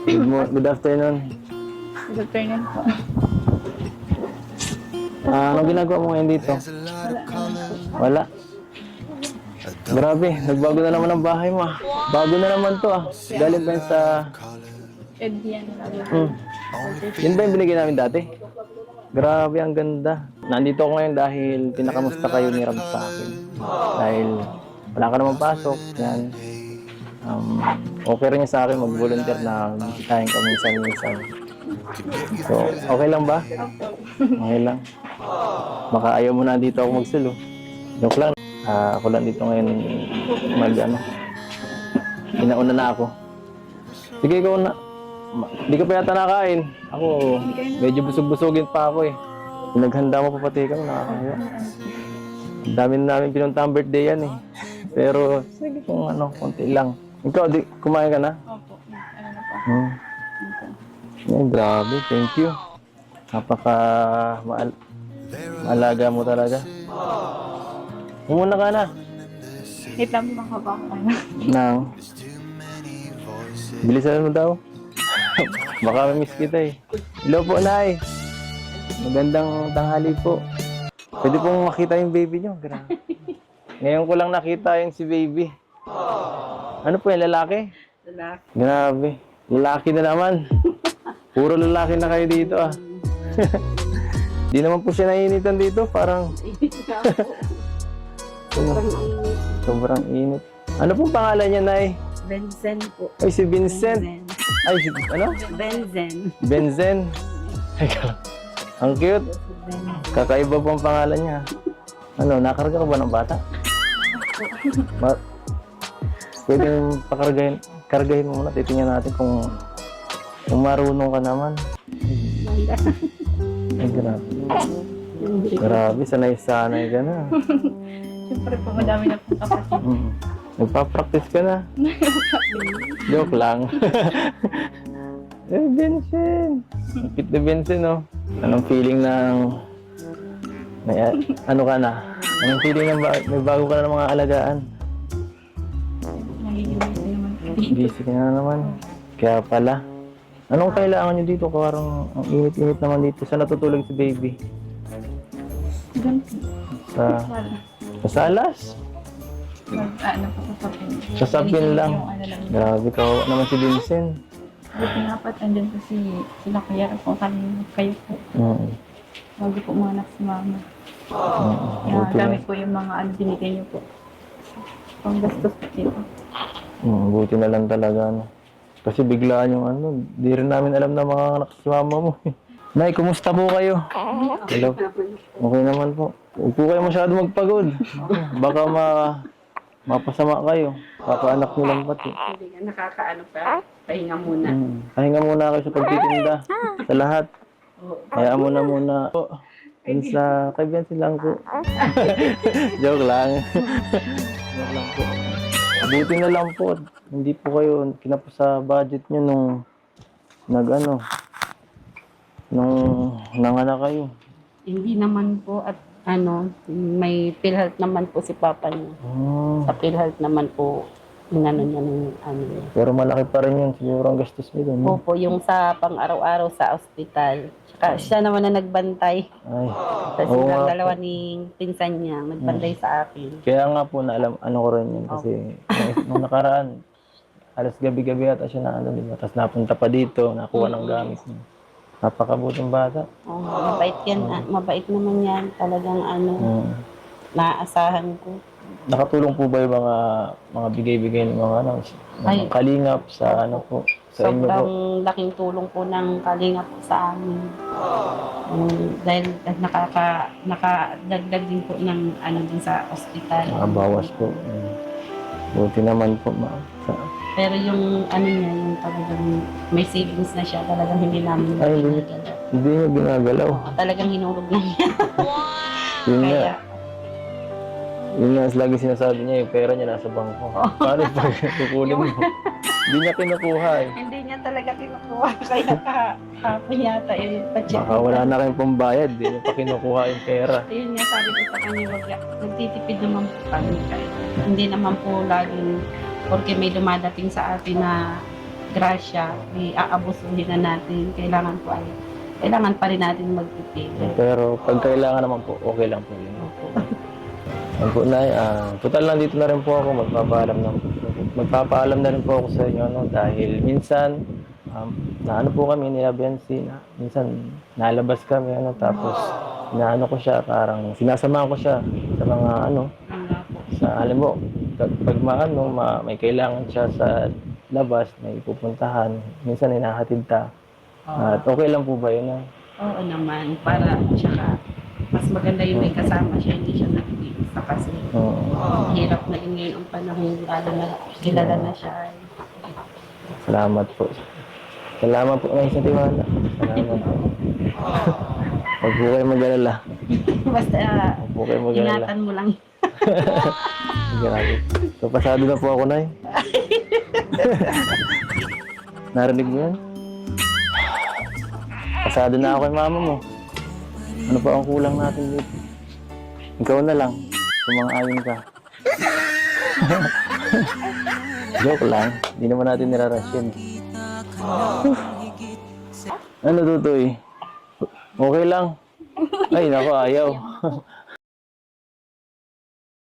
Good, mo- good afternoon. Good afternoon po. Ah, anong ginagawa mo ngayon dito? Wala. Grabe, nagbago na naman ang bahay mo ah. Bago na naman to ah. Galing pa yun sa... Ed yan. Hmm. Yun ba yung binigay namin dati? Grabe, ang ganda. Nandito ako ngayon dahil pinakamusta kayo ni Rab sa akin. Dahil wala ka naman pasok. Yan. Um, okay rin niya sa akin mag-volunteer na bisitahin ka minsan-minsan. So, okay lang ba? Okay lang. Baka ayaw mo na dito ako magsulo. Joke lang. Ah, ako lang dito ngayon mag ano. Inauna na ako. Sige, ikaw na. Hindi ka pa yata nakain. Ako, medyo busog-busogin pa ako eh. Pinaghanda mo pa pati ka, nakakaya. Ang dami na namin pinunta birthday yan eh. Pero, kung ano, konti lang. Ikaw, di, kumain ka na? Opo. Ano na po? Hmm. Ay, grabe, thank you. Napaka maal maalaga mo talaga. Umuna ka na. Wait lang ba ako ano? Nang. Bilisan mo daw. Baka miss kita eh. Hello po, Nay. Magandang tanghali po. Pwede pong makita yung baby nyo. Grabe. Ngayon ko lang nakita yung si baby. Ano po yung lalaki? Lalaki. Grabe. Lalaki na naman. Puro lalaki na kayo dito ah. Di naman po siya nainitan dito. Parang sobrang init. Ano pong pangalan niya, Nay? Benzen po. Ay, si Vincent. Benzen. Ay, si, ano? Benzen. Benzen. Teka lang. Ang cute. Kakaiba po ang pangalan niya. Ano, nakarga ka ba ng bata? Ma- Pwedeng pakargahin. Kargahin mo muna. Titingnan natin kung, kung marunong ka naman. Ay, grabe. Grabe, sanay-sanay ka na. Siyempre po, madami na po kapatid. Mm. Nagpa-practice ka na. Joke lang. eh. Ang cute na Vincent, no? Anong feeling ng... May, ano ka na? Anong feeling ng ba- may bago ka na ng mga alagaan? Nagiging busy naman. Busy ka na naman. Kaya pala. Anong kailangan nyo dito? Parang ang init-init naman dito. Saan natutulog si baby? Doon. Sa, sa salas? Mag, ano po sa sapin. Sa sapin lang. Yung ano lang. Grabe, kawawa naman si Vincent. Buti nga pat, andyan po si sila kuya po kanina kayo po. Mm. Bago po mga anak si mama. Mm. Kaya Buti na. dami po yung mga ano binigay niyo po. Pang gastos po dito. Hmm, buti na lang talaga, no. Kasi biglaan yung ano, di rin namin alam na mga anak si mama mo. eh. Nay, kumusta po kayo? Hello. Okay naman po. Huwag po kayo masyado magpagod. Baka ma mapasama kayo. Papaanak nyo lang pati. Hindi nga nakakaano pa. Pahinga muna. Hmm. Pahinga muna kayo sa pagtitinda. Sa lahat. Hayaan mo na muna. Po. Yun sa kaibigan lang po. Joke lang. Joke lang po. Buti na lang po. Hindi po kayo kinapos sa budget nyo nung nag ano, nung nanganak kayo. Hindi naman po at ano, may PhilHealth naman po si Papa niya. Oh, Sa PhilHealth naman po, inano niya ng ano niya. pero malaki pa rin yun. Siguro ang gastos nyo doon. Opo, yung sa pang-araw-araw sa ospital. Tsaka siya naman na nagbantay. Ay, Sa Oo nga dalawa ni pinsan niya, nagbantay sa akin. kaya nga po na alam, ano ko rin yun. Kasi nung- nung nakaraan, alas gabi-gabi ata siya na ano, di ba? Tapos napunta pa dito, nakuha ng gamit niya. Napakabuting bata. Oh, mabait yan. ah, mabait naman yan. Talagang ano, Mm. naaasahan ko. Nakatulong po ba yung mga mga bigay-bigay ng mga ano, ng Ay. kalingap sa ano po, sa inyo po? Sobrang laking tulong po ng kalinga po sa amin. Um, dahil nakaka, nakadagdag din po ng ano din sa ospital. Nakabawas po. Mm. Buti naman po, ma'am. Sa- Pero yung ano niya, yung talagang may savings na siya, talagang hindi namin Ay, hindi. ginagalaw. Hindi niyo ginagalaw. Talagang hinulog lang niya. Yun nga, Kaya, yun nga lagi sinasabi niya, yung pera niya nasa bangko. Paano pag kukunin mo? Hindi niya kinukuha eh. hindi niya talaga kinukuha. Kaya kahapon yata yung budget. Baka wala na kayong pambayad, hindi niya pa kinukuha yung pera. Ayun nga sabi ko sa kanya, wag nagtitipid naman po kami. Kahit hindi naman po laging, porque may dumadating sa atin na grasya, i-aabusuhin na natin. Kailangan po ay, kailangan pa rin natin magpipigil. Pero pag kailangan naman po, okay lang po yun. Opo. Yan po, Nay. Ah, total lang dito na rin po ako. Magpapaalam na, magpapaalam na rin po ako sa inyo. No? Dahil minsan, um, na ano po kami, nila Bensi, na, minsan nalabas kami, ano, tapos inaano ko siya, parang sinasamahan ko siya sa mga ano, sa alam mo, pag, maano, ma, may kailangan siya sa labas, may pupuntahan, minsan hinahatid ta. At okay lang po ba yun? Nay? Oo naman, para tsaka mas maganda yung may kasama siya, hindi siya nakikita kasi Oo. hirap na yun ngayon ang panahon, lalo na kilala na siya. Salamat po. Salamat po ngayon sa tiwala. Salamat po. Huwag po kayo mag-alala. Basta uh, Huwag po kayo mag-alala. ingatan mo lang. Grabe. So, pasado na po ako, Nay. Narinig mo yan? Pasado na ako kay mama mo. Ano pa ang kulang natin dito? Ikaw na lang. Sumang-ayon ka. Joke lang. Hindi naman natin nirarush yun. ano, Tutoy? Okay lang. Ay, nako, ayaw.